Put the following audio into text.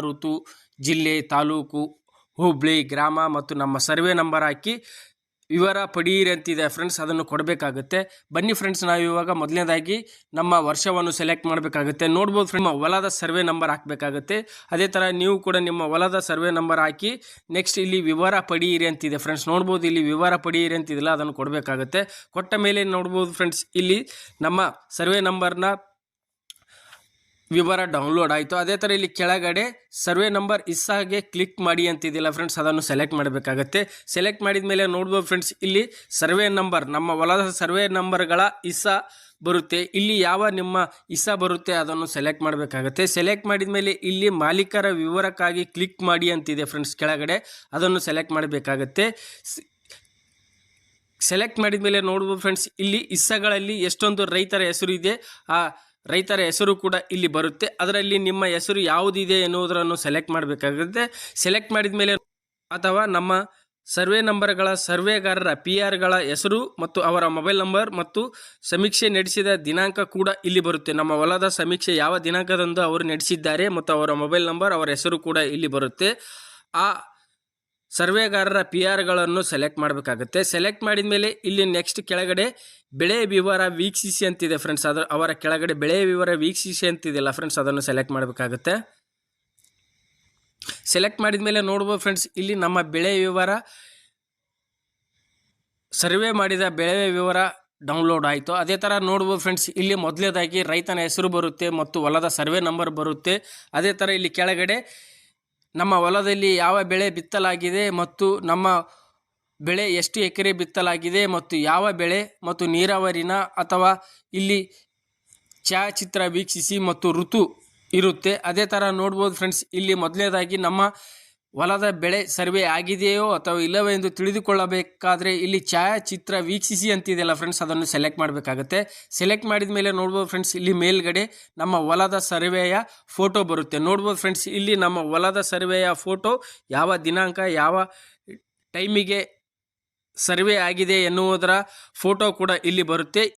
ಋತು, ಜಿಲ್ಲೆ, ತಾಲೂಕು, ಹುಬ್ಳಿ, ಗ್ರಾಮ ಮತ್ತು ನಮ್ಮ ಸರ್ವೆ ನಂಬರ್ ಹಾಕಿ ವಿವರ ಪಡೀರಿ ಅಂತಿದೆ ಫ್ರೆಂಡ್ಸ್ ಅದನ್ನು ಕೊಡಬೇಕಾಗುತ್ತೆ. ಬನ್ನಿ ಫ್ರೆಂಡ್ಸ್ ನಾವು ಇವಾಗ ಮೊದಲನೇದಾಗಿ ನಮ್ಮ ವರ್ಷವನ್ನು ಸೆಲೆಕ್ಟ್ ಮಾಡಬೇಕಾಗುತ್ತೆ. ನೋಡ್ಬೋದು ಫ್ರೆಂಡ್ ನಿಮ್ಮ ಹೊಲದ ಸರ್ವೆ ನಂಬರ್ ಹಾಕಬೇಕಾಗುತ್ತೆ. ಅದೇ ಥರ ನೀವು ಕೂಡ ನಿಮ್ಮ ಹೊಲದ ಸರ್ವೆ ನಂಬರ್ ಹಾಕಿ ನೆಕ್ಸ್ಟ್ ಇಲ್ಲಿ ವಿವರ ಪಡೀರಿ ಅಂತಿದೆ ಫ್ರೆಂಡ್ಸ್ ನೋಡ್ಬೋದು ಇಲ್ಲಿ ವಿವರ ಪಡೀರಿ ಅಂತಿದಿಲ್ಲ ಅದನ್ನು ಕೊಡಬೇಕಾಗುತ್ತೆ. ಕೊಟ್ಟ ಮೇಲೆ ನೋಡ್ಬೋದು ಫ್ರೆಂಡ್ಸ್ ಇಲ್ಲಿ ನಮ್ಮ ಸರ್ವೆ ನಂಬರ್ನ ವಿವರ ಡೌನ್ಲೋಡ್ ಆಯಿತು. ಅದೇ ಥರ ಇಲ್ಲಿ ಕೆಳಗಡೆ ಸರ್ವೆ ನಂಬರ್ ಇಸ್ಸಾಗೆ ಕ್ಲಿಕ್ ಮಾಡಿ ಅಂತಿದ್ದಿಲ್ಲ ಫ್ರೆಂಡ್ಸ್ ಅದನ್ನು ಸೆಲೆಕ್ಟ್ ಮಾಡಬೇಕಾಗತ್ತೆ. ಸೆಲೆಕ್ಟ್ ಮಾಡಿದ ಮೇಲೆ ನೋಡ್ಬೋದು ಫ್ರೆಂಡ್ಸ್ ಇಲ್ಲಿ ಸರ್ವೆ ನಂಬರ್, ನಮ್ಮ ಹೊಲದ ಸರ್ವೆ ನಂಬರ್ಗಳ ಇಸ್ಸಾ ಬರುತ್ತೆ. ಇಲ್ಲಿ ಯಾವ ನಿಮ್ಮ ಇಸ್ಸಾ ಬರುತ್ತೆ ಅದನ್ನು ಸೆಲೆಕ್ಟ್ ಮಾಡಬೇಕಾಗತ್ತೆ. ಸೆಲೆಕ್ಟ್ ಮಾಡಿದ ಮೇಲೆ ಇಲ್ಲಿ ಮಾಲೀಕರ ವಿವರಕ್ಕಾಗಿ ಕ್ಲಿಕ್ ಮಾಡಿ ಅಂತಿದೆ ಫ್ರೆಂಡ್ಸ್ ಕೆಳಗಡೆ ಅದನ್ನು ಸೆಲೆಕ್ಟ್ ಮಾಡಬೇಕಾಗತ್ತೆ. ಸೆಲೆಕ್ಟ್ ಮಾಡಿದ ಮೇಲೆ ನೋಡ್ಬೋದು ಫ್ರೆಂಡ್ಸ್ ಇಲ್ಲಿ ಇಸ್ಸಗಳಲ್ಲಿ ಎಷ್ಟೊಂದು ರೈತರ ಹೆಸರು ಇದೆ. ಆ ರೈತರ ಹೆಸರು ಕೂಡ ಇಲ್ಲಿ ಬರುತ್ತೆ. ಅದರಲ್ಲಿ ನಿಮ್ಮ ಹೆಸರು ಯಾವುದಿದೆ ಎನ್ನುವುದನ್ನು ಸೆಲೆಕ್ಟ್ ಮಾಡಬೇಕಾಗುತ್ತೆ. ಸೆಲೆಕ್ಟ್ ಮಾಡಿದ ಮೇಲೆ ಅಥವಾ ನಮ್ಮ ಸರ್ವೆ ನಂಬರ್ಗಳ ಸರ್ವೆಗಾರರ ಪಿ ಆರ್ಗಳ ಹೆಸರು ಮತ್ತು ಅವರ ಮೊಬೈಲ್ ನಂಬರ್ ಮತ್ತು ಸಮೀಕ್ಷೆ ನಡೆಸಿದ ದಿನಾಂಕ ಕೂಡ ಇಲ್ಲಿ ಬರುತ್ತೆ. ನಮ್ಮ ಹೊಲದ ಸಮೀಕ್ಷೆ ಯಾವ ದಿನಾಂಕದಂದು ಅವರು ನಡೆಸಿದ್ದಾರೆ ಮತ್ತು ಅವರ ಮೊಬೈಲ್ ನಂಬರ್ ಅವರ ಹೆಸರು ಕೂಡ ಇಲ್ಲಿ ಬರುತ್ತೆ. ಆ ಸರ್ವೆಗಾರರ ಪಿ ಆರ್ಗಳನ್ನು ಸೆಲೆಕ್ಟ್ ಮಾಡಬೇಕಾಗುತ್ತೆ. ಸೆಲೆಕ್ಟ್ ಮಾಡಿದ ಮೇಲೆ ಇಲ್ಲಿ ನೆಕ್ಸ್ಟ್ ಕೆಳಗಡೆ ಬೆಳೆ ವಿವರ ವೀಕ್ಷಿಸಿ ಅಂತಿದೆ ಫ್ರೆಂಡ್ಸ್ ಅದರ ಅವರ ಕೆಳಗಡೆ ಬೆಳೆ ವಿವರ ವೀಕ್ಷಿಸಿ ಅಂತಿದೆಯಲ್ಲ ಫ್ರೆಂಡ್ಸ್ ಅದನ್ನು ಸೆಲೆಕ್ಟ್ ಮಾಡಬೇಕಾಗುತ್ತೆ. ಸೆಲೆಕ್ಟ್ ಮಾಡಿದ ಮೇಲೆ ನೋಡ್ಬೋದು ಫ್ರೆಂಡ್ಸ್ ಇಲ್ಲಿ ನಮ್ಮ ಬೆಳೆ ವಿವರ, ಸರ್ವೆ ಮಾಡಿದ ಬೆಳೆ ವಿವರ ಡೌನ್ಲೋಡ್ ಆಯಿತು. ಅದೇ ಥರ ನೋಡ್ಬೋದು ಫ್ರೆಂಡ್ಸ್ ಇಲ್ಲಿ ಮೊದಲೇದಾಗಿ ರೈತನ ಹೆಸರು ಬರುತ್ತೆ ಮತ್ತು ಹೊಲದ ಸರ್ವೆ ನಂಬರ್ ಬರುತ್ತೆ. ಅದೇ ಥರ ಇಲ್ಲಿ ಕೆಳಗಡೆ ನಮ್ಮ ಹೊಲದಲ್ಲಿ ಯಾವ ಬೆಳೆ ಬಿತ್ತಲಾಗಿದೆ ಮತ್ತು ನಮ್ಮ ಬೆಳೆ ಎಷ್ಟು ಎಕರೆ ಬಿತ್ತಲಾಗಿದೆ ಮತ್ತು ಯಾವ ಬೆಳೆ ಮತ್ತು ನೀರಾವರಿನ ಅಥವಾ ಇಲ್ಲಿ ಛಾಯಾಚಿತ್ರ ವೀಕ್ಷಿಸಿ ಮತ್ತು ಋತು ಇರುತ್ತೆ. ಅದೇ ಥರ ನೋಡ್ಬೋದು ಫ್ರೆಂಡ್ಸ್ ಇಲ್ಲಿ ಮೊದಲನೇದಾಗಿ ನಮ್ಮ ಹೊಲದ ಬೆಳೆ ಸರ್ವೆ ಆಗಿದೆಯೋ ಅಥವಾ ಇಲ್ಲವೋ ಎಂದು ತಿಳಿದುಕೊಳ್ಳಬೇಕಾದ್ರೆ ಇಲ್ಲಿ ಛಾಯಾಚಿತ್ರ ವೀಕ್ಷಿಸಿ ಅಂತಿದೆಯಲ್ಲ ಫ್ರೆಂಡ್ಸ್ ಅದನ್ನು ಸೆಲೆಕ್ಟ್ ಮಾಡಬೇಕಾಗುತ್ತೆ. ಸೆಲೆಕ್ಟ್ ಮಾಡಿದ ಮೇಲೆ ನೋಡ್ಬೋದು ಫ್ರೆಂಡ್ಸ್ ಇಲ್ಲಿ ಮೇಲ್ಗಡೆ ನಮ್ಮ ಹೊಲದ ಸರ್ವೆಯ ಫೋಟೋ ಬರುತ್ತೆ. ನೋಡ್ಬೋದು ಫ್ರೆಂಡ್ಸ್ ಇಲ್ಲಿ ನಮ್ಮ ಹೊಲದ ಸರ್ವೆಯ ಫೋಟೋ ಯಾವ ದಿನಾಂಕ, ಯಾವ ಟೈಮಿಗೆ ಸರ್ವೆ ಆಗಿದೆ ಎನ್ನುವುದರ ಫೋಟೋ ಕೂಡ ಇಲ್ಲಿ ಬರುತ್ತೆ.